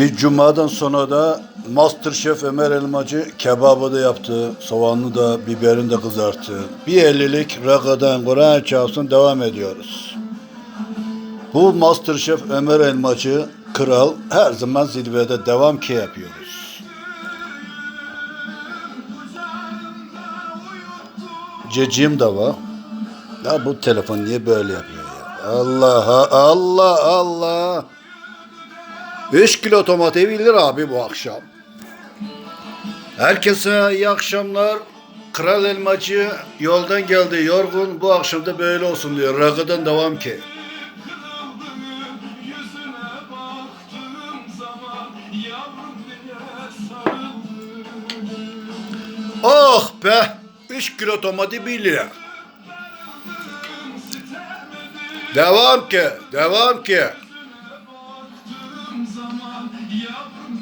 Bir cumadan sonra da Masterchef Ömer Elmacı kebabı da yaptı. Soğanlı da biberini de kızarttı. Bir ellilik rakadan Kur'an çarpsın devam ediyoruz. Bu Masterchef Ömer Elmacı kral her zaman zirvede devam ki yapıyoruz. Cecim de var. Ya bu telefon niye böyle yapıyor ya? Allah Allah Allah. 5 kilo domates bilir abi bu akşam. Herkese iyi akşamlar. Kral elmacı yoldan geldi yorgun. Bu akşam da böyle olsun diyor. Rakıdan devam ki. Oh be! 3 kilo domates 1 lira. Devam ki, devam ki zaman yavrum